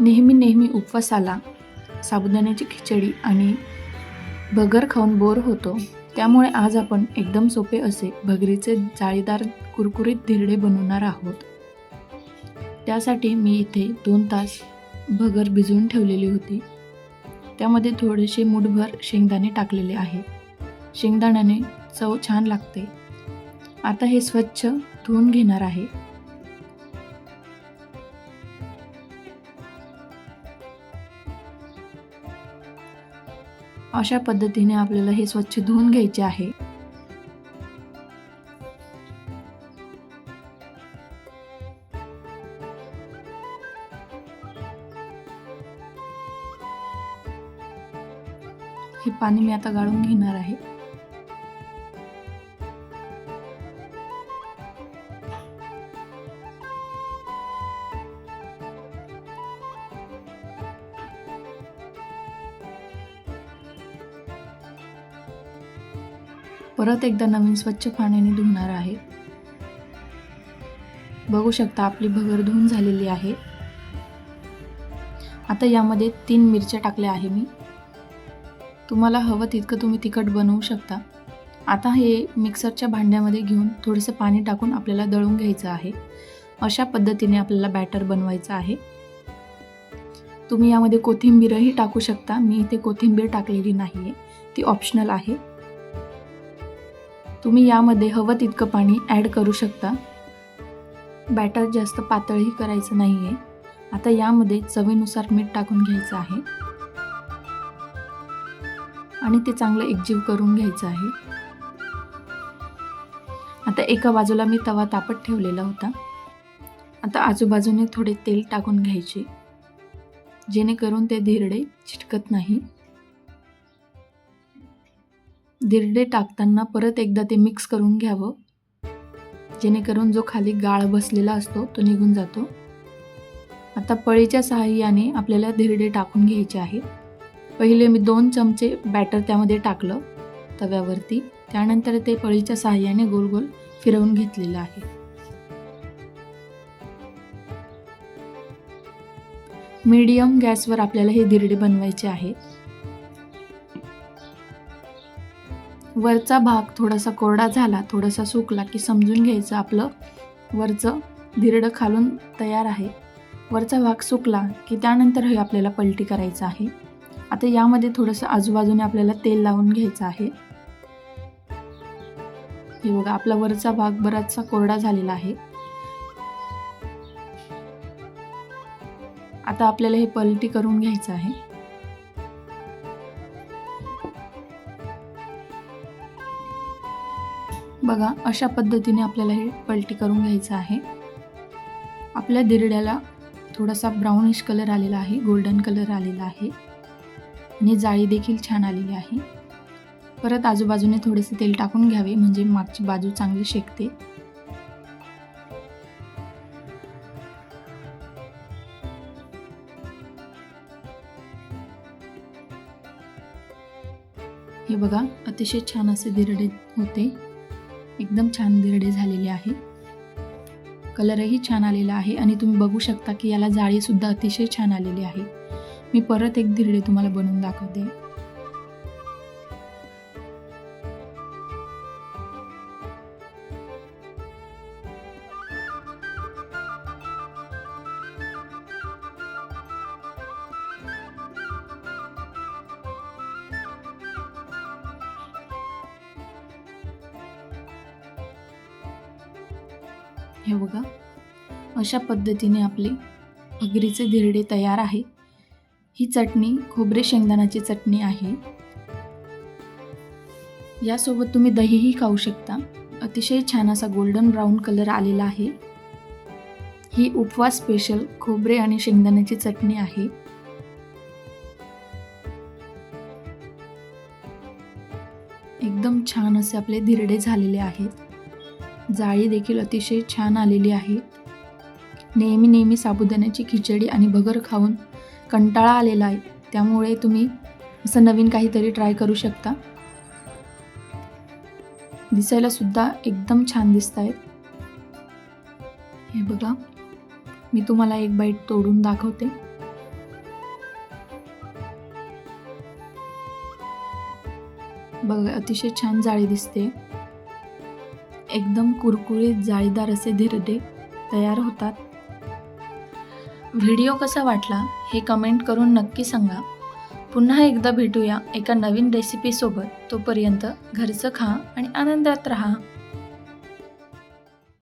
नेहमी नेहमी उपवासाला साबुदाण्याची खिचडी आणि भगर खाऊन बोर होतो. त्यामुळे आज आपण एकदम सोपे असे भगरीचे जाळीदार कुरकुरीत धिरडे बनवणार आहोत. त्यासाठी मी इथे दोन तास भगर भिजवून ठेवलेली होती. त्यामध्ये थोडेसे मूठभर शेंगदाणे टाकलेले आहे. शेंगदाण्याने चव छान लागते. आता हे स्वच्छ धुवून घेणार आहे. अशा पद्धतीने आपल्याला हे स्वच्छ धुवून घ्यायचे आहे. हे पाणी मी आता गाळून घेणार आहे. परत एकदा नवीन स्वच्छ पाण्याने धुणार आहे. बघू शकता आपली भगर धुवून झालेली आहे. आता यामध्ये तीन मिरच्या टाकल्या आहे मी. तुम्हाला हवं तितकं तुम्ही तिखट बनवू शकता. आता हे मिक्सरच्या भांड्यामध्ये घेऊन थोडंसं पाणी टाकून आपल्याला दळून घ्यायचं आहे. अशा पद्धतीने आपल्याला बॅटर बनवायचं आहे. तुम्ही यामध्ये कोथिंबीरही टाकू शकता. मी इथे कोथिंबीर टाकलेली नाही आहे ती ऑप्शनल आहे. तुम्ही यामध्ये हवं तितकं पाणी ॲड करू शकता. बॅटर जास्त पातळही करायचं नाही आहे आता यामध्ये चवीनुसार मीठ टाकून घ्यायचं आहे. आणि ते चांगलं एकजीव करून घ्यायचं आहे. आता एका बाजूला मी तवा तापत ठेवलेला होता. आता आजूबाजूने थोडे तेल टाकून घ्यायचे. जेणेकरून ते धिरडे चिटकत नाही. दिरडे टाकताना परत एकदा ते मिक्स करून घ्यावं. जेणेकरून जो खाली गाळ बसलेला असतो तो निघून जातो. आता पळीच्या सहाय्याने आपल्याला धिरडे टाकून घ्यायचे आहे पहिले मी दोन चमचे बॅटर त्यामध्ये टाकलं तव्यावरती. त्यानंतर ते पळीच्या सहाय्याने गोल गोल फिरवून घेतलेलं आहे. मीडियम गॅसवर आपल्याला हे धिरडे बनवायचे आहेत वरचा भाग थोडासा कोरडा झाला थोडासा सुकला की समजून घ्यायचं आपलं वरचं धिरडं खालून तयार आहे. वरचा भाग सुकला की त्यानंतर हे आपल्याला पलटी करायचं आहे. आता यामध्ये थोडंसं आजूबाजूने आपल्याला तेल लावून घ्यायचं आहे. हे बघा आपला वरचा भाग बराचसा कोरडा झालेला आहे. आता आपल्याला हे पलटी करून घ्यायचं आहे. बघा अशा पद्धतीने आपल्याला हे पलटी करून घ्यायचं आहे. आपल्या दिरड्याला थोडासा ब्राउनिश कलर आलेला आहे गोल्डन कलर आलेला आहे. आणि जाळी देखील छान आलेली आहे. परत आजूबाजूने थोडेसे तेल टाकून घ्यावे म्हणजे मागची बाजू चांगली शेकते. हे बघा अतिशय छान असे दिरडे होते. एकदम छान दिरडे झालेले आहे. कलरही छान आलेला आहे आणि तुम्ही बघू शकता की याला जाळीसुद्धा अतिशय छान आलेली आहे. मी परत एक धिरडे तुम्हाला बनवून दाखवते. हे बघा अशा पद्धतीने आपले भगरीचे धिरडे तयार आहे. ही चटणी खोबरे शेंगदाण्याची चटणी आहे. यासोबत तुम्ही दहीही खाऊ शकता. अतिशय छान असा गोल्डन ब्राऊन कलर आलेला आहे. ही उपवास स्पेशल खोबरे आणि शेंगदाण्याची चटणी आहे. एकदम छान असे आपले धिरडे झालेले आहेत. जाळी देखील अतिशय छान आलेली आहे. नेहमी नेहमी साबुदाण्याची खिचडी आणि भगर खाऊन कंटाळा आलेला आहे. त्यामुळे तुम्ही असं नवीन काहीतरी ट्राय करू शकता. दिसायला सुद्धा एकदम छान दिसत आहेत हे बघा मी तुम्हाला एक बाईट तोडून दाखवते. बघा अतिशय छान जाळी दिसते. एकदम कुरकुरीत जाळीदार असे धिरडे तयार होतात. व्हिडिओ कसा वाटला हे कमेंट करून नक्की सांगा. पुन्हा एकदा भेटूया एका नवीन रेसिपीसोबत तोपर्यंत घरचं खा आणि आनंदात राहा.